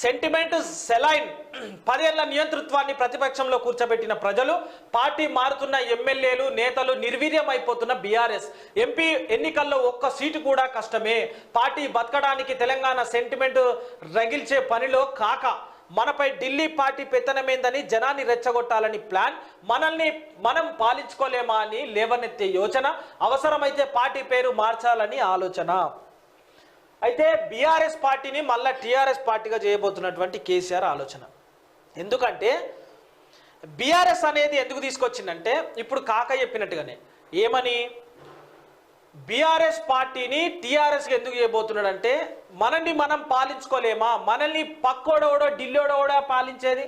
Sentiment saline పదేళ్ళ నియంతృత్వాన్ని ప్రతిపక్షంలో కూర్చోబెట్టిన ప్రజలు పార్టీ మారుతున్న ఎమ్మెల్యేలు నేతలు నిర్వీర్యం అయిపోతున్న బీఆర్ఎస్. ఎంపీ ఎన్నికల్లో ఒక్క సీటు కూడా కష్టమే. పార్టీ బతకడానికి తెలంగాణ సెంటిమెంట్ రగిల్చే పనిలో కాక మనపై ఢిల్లీ పార్టీ పెత్తనమైందని జనాన్ని రెచ్చగొట్టాలని ప్లాన్ మనల్ని మనం పాలించుకోలేమా అని లేవనెత్తే యోచన అవసరమైతే పార్టీ పేరు మార్చాలని ఆలోచన. అయితే బీఆర్ఎస్ పార్టీని మళ్ళా టీఆర్ఎస్ పార్టీగా చేయబోతున్నటువంటి కేసీఆర్ ఆలోచన. ఎందుకంటే బీఆర్ఎస్ అనేది ఎందుకు తీసుకొచ్చిందంటే ఇప్పుడు కాక చెప్పినట్టుగానే ఏమని? బీఆర్ఎస్ పార్టీని టీఆర్ఎస్కి ఎందుకు చేయబోతున్నాడంటే మనల్ని మనం పాలించుకోలేమా? మనల్ని పక్కోడోడో ఢిల్లీడోడో పాలించేది?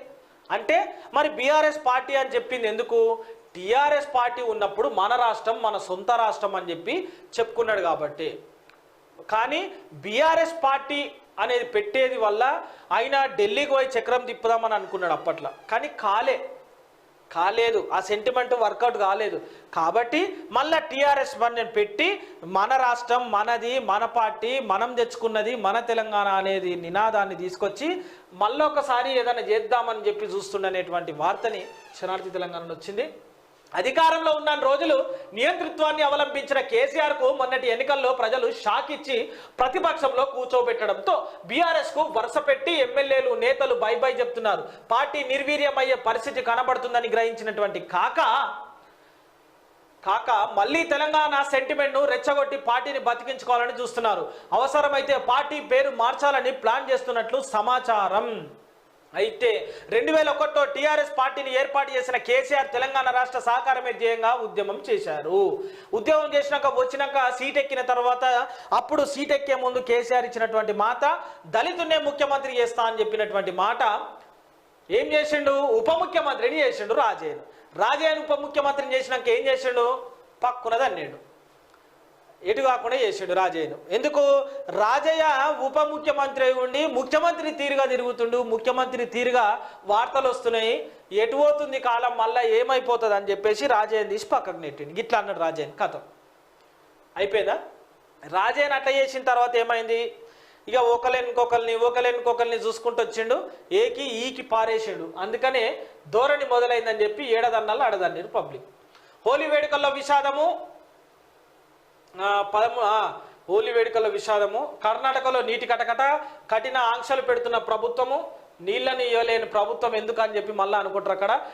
అంటే మరి బీఆర్ఎస్ పార్టీ అని చెప్పింది ఎందుకు? టీఆర్ఎస్ పార్టీ ఉన్నప్పుడు మన రాష్ట్రం మన సొంత రాష్ట్రం అని చెప్పి చెప్పుకున్నాడు కాబట్టి. కానీ బీఆర్ఎస్ పార్టీ అనేది పెట్టేది వల్ల ఆయన ఢిల్లీకి పోయి చక్రం తిప్పుదామని అనుకున్నాడు అప్పట్లో. కానీ కాలే. కాలేదు. ఆ సెంటిమెంట్ వర్కౌట్ కాలేదు. కాబట్టి మళ్ళీ టీఆర్ఎస్ నేను పెట్టి మన రాష్ట్రం మనది మన పార్టీ మనం తెచ్చుకున్నది మన తెలంగాణ అనేది నినాదాన్ని తీసుకొచ్చి మళ్ళీ ఒకసారి ఏదైనా చేద్దామని చెప్పి చూస్తుండనేటువంటి వార్తని శరణార్థి తెలంగాణలో వచ్చింది. అధికారంలో ఉన్న రోజులు నియంతృత్వాన్ని అవలంబించిన కేసీఆర్కు మొన్నటి ఎన్నికల్లో ప్రజలు షాక్ ఇచ్చి ప్రతిపక్షంలో కూర్చోబెట్టడంతో బీఆర్ఎస్కు వరుస పెట్టి ఎమ్మెల్యేలు నేతలు బై బై చెప్తున్నారు. పార్టీ నిర్వీర్యమయ్యే పరిస్థితి కనబడుతుందని గ్రహించినటువంటి కాక కాక మళ్ళీ తెలంగాణ సెంటిమెంట్ను రెచ్చగొట్టి పార్టీని బతికించుకోవాలని చూస్తున్నారు. అవసరమైతే పార్టీ పేరు మార్చాలని ప్లాన్ చేస్తున్నట్లు సమాచారం. అయితే రెండు వేల ఒకటిలో టీఆర్ఎస్ పార్టీని ఏర్పాటు చేసిన కేసీఆర్ తెలంగాణ రాష్ట్ర సహకారమే ధ్యేయంగా ఉద్యమం చేశారు. ఉద్యమం చేసినాక వచ్చినాక సీట్ ఎక్కిన తర్వాత అప్పుడు సీట్ ఎక్కే ముందు కేసీఆర్ ఇచ్చినటువంటి మాట దళితున్నే ముఖ్యమంత్రి చేస్తా అని చెప్పినటువంటి మాట. ఏం చేసిండు? ఉప ముఖ్యమంత్రిని చేసిండు రాజయ్యను రాజయ్యను ఉప ముఖ్యమంత్రిని చేసినాక ఏం చేసిండు? పక్కునదన్నాడు ఎటు కాకుండా చేసిండు రాజయ్యను. ఎందుకు? రాజయ్య ఉప ముఖ్యమంత్రి అయి ఉండి ముఖ్యమంత్రి తీరుగా తిరుగుతుండు. ముఖ్యమంత్రి తీరుగా వార్తలు వస్తున్నాయి. ఎటు పోతుంది కాలం మళ్ళీ ఏమైపోతుంది అని చెప్పేసి రాజయ్యని తీసి పక్కకు నెట్టిండు. గిట్లా అన్నాడు రాజయ్యని కథ. అయిపోయిందా? రాజయ్యని అట్లా చేసిన తర్వాత ఏమైంది? ఇక ఒకరిని ఒకరిని చూసుకుంటూ వచ్చిండు. ఏకి ఈకి పారేసాడు. అందుకనే ధోరణి మొదలైందని చెప్పి ఏడదన్నాళ్ళు అడదన్నారు పబ్లిక్. హోలీ వేడుకల్లో విషాదము పదము హోలీ వేడుకల విషాదము కర్ణాటకలో నీటి కటకట కఠిన ఆంక్షలు పెడుతున్న ప్రభుత్వము నీళ్ళని ఇవ్వలేని ప్రభుత్వం ఎందుకు అని చెప్పి మళ్ళీ అనుకుంటారు అక్కడ?